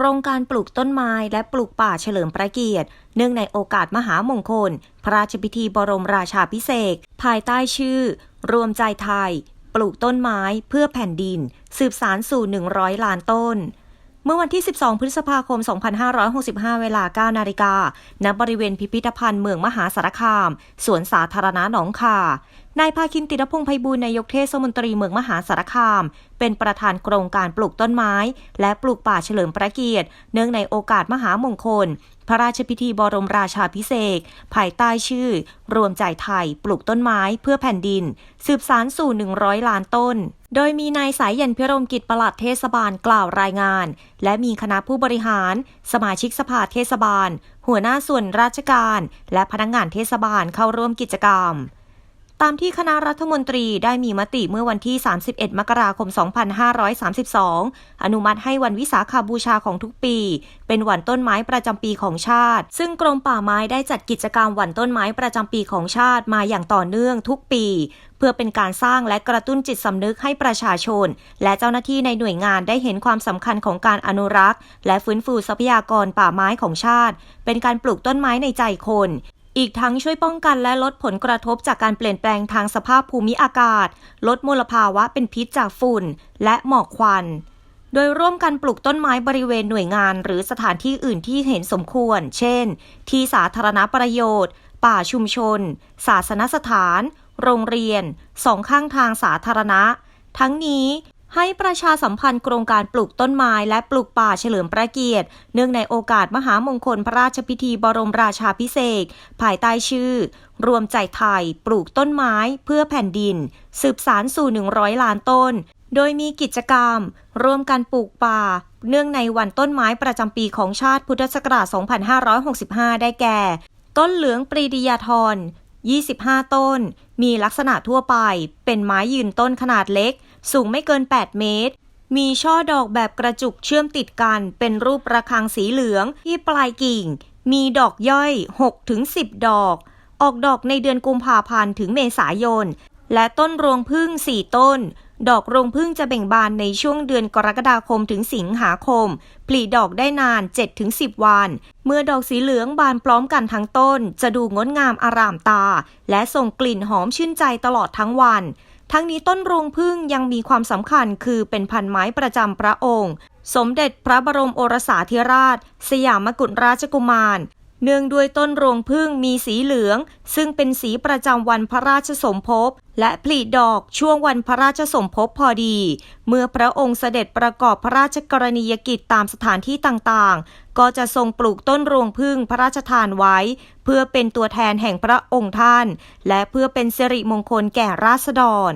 โครงการปลูกต้นไม้และปลูกป่าเฉลิมพระเกียรติ เนื่องในโอกาสมหามงคล พระราชพิธีบรมราชาพิเศษภายใต้ชื่อ รวมใจไทย ปลูกต้นไม้เพื่อแผ่นดิน สืบสารสู่ 100 ล้านต้นเมื่อวันที่ 12 พฤษภาคม 2565 เวลา 9 นาฬิกา ณ บริเวณพิพิธภัณฑ์เมืองมหาสารคาม สวนสาธารณะหนองคา นายภาคินติรพงษ์ไพบูลย์นายกเทศมนตรีเมืองมหาสารคาม เป็นประธานโครงการปลูกต้นไม้ และปลูกป่าเฉลิมพระเกียรติ เนื่องในโอกาสมหามงคล พระราชพิธีบรมราชาพิเศษภายใต้ชื่อ รวมใจไทย ปลูกต้นไม้เพื่อแผ่นดิน สืบสารสู่ 100 ล้านต้น โดยมีนายสายยันพิรมกิจประหลัดเทศบาลกล่าวรายงาน และมีคณะผู้บริหาร สมาชิกสภาเทศบาล หัวหน้าส่วนราชการ และพนักงานเทศบาลเข้าร่วมกิจกรรม ตามที่คณะรัฐมนตรีได้มีมติเมื่อวันที่ 31 มกราคม 2532 อนุมัติให้วันวิสาขาบูชาของทุกปี เป็นวันต้นไม้ประจำปีของชาติ ซึ่งกรมป่าไม้ได้จัดกิจกรรมวันต้นไม้ประจำปีของชาติมาอย่างต่อเนื่องทุกปี เพื่อเป็นการสร้างและกระตุ้นจิตสำนึกให้ประชาชน และเจ้าหน้าที่ในหน่วยงานได้เห็นความสำคัญของการอนุรักษ์ และฟื้นฟูทรัพยากรป่าไม้ของชาติ เป็นการปลูกต้นไม้ในใจคน อีกทั้งช่วยป้องกันและลดผลกระทบจากการเปลี่ยนแปลงทางสภาพภูมิอากาศ ลดมลภาวะเป็นพิษจากฝุ่น และหมอกควัน โดยร่วมกันปลูกต้นไม้บริเวณหน่วยงาน หรือสถานที่อื่นที่เห็นสมควร เช่น ที่สาธารณประโยชน์ ป่าชุมชน ศาสนสถาน โรงเรียน สองข้างทางสาธารณะ ทั้งนี้ ให้ประชาสัมพันธ์โครงการปลูกต้นไม้และปลูกป่าเฉลิมพระเกียรติ เนื่องในโอกาสมหามงคลพระราชพิธีบรมราชาพิเศษภายใต้ชื่อ รวมใจไทย ปลูกต้นไม้เพื่อแผ่นดิน สืบสารสู่ 100 ล้านต้น โดยมีกิจกรรม ร่วมกันปลูกป่า เนื่องในวันต้นไม้ประจำปีของชาติพุทธศักราช 2565 ได้แก่ ต้นเหลืองปรีดียาธร25 ต้น มีลักษณะทั่วไป เป็นไม้ยืนต้นขนาดเล็ก สูงไม่เกิน 8 เมตร มีช่อดอกแบบกระจุกเชื่อมติดกัน เป็นรูประฆังสีเหลืองที่ปลายกิ่ง มีดอกย่อย 6-10 ดอก ออกดอกในเดือนกุมภาพันธ์ถึงเมษายน และต้นรวงพึ่ง 4 ต้น ดอกรวงพึ่งจะเบ่งบานในช่วงเดือนกรกฎาคมถึงสิงหาคม ผลิดอกได้นาน 7-10 วัน เมื่อดอกสีเหลืองบานพร้อมกันทั้งต้น จะดูงดงามอารามตา และส่งกลิ่นหอมชื่นใจตลอดทั้งวัน ทั้งนี้ต้นรวงพึ่งยังมีความสำคัญคือเป็นพันไม้ประจำพระองค์ สมเด็จพระบรมโอรสาธิราช สยามกุฎราชกุมาร เนื่องด้วยต้นรวงพึ่งมีสีเหลือง ซึ่งเป็นสีประจำวันพระราชสมภพ และผลิดอกช่วงวันพระราชสมภพพอดี เมื่อพระองค์เสด็จประกอบพระราชกรณียกิจตามสถานที่ต่างๆ ก็จะทรงปลูกต้นรวงพึ่งพระราชทานไว้ เพื่อเป็นตัวแทนแห่งพระองค์ท่าน และเพื่อเป็นสิริมงคลแก่ราษฎร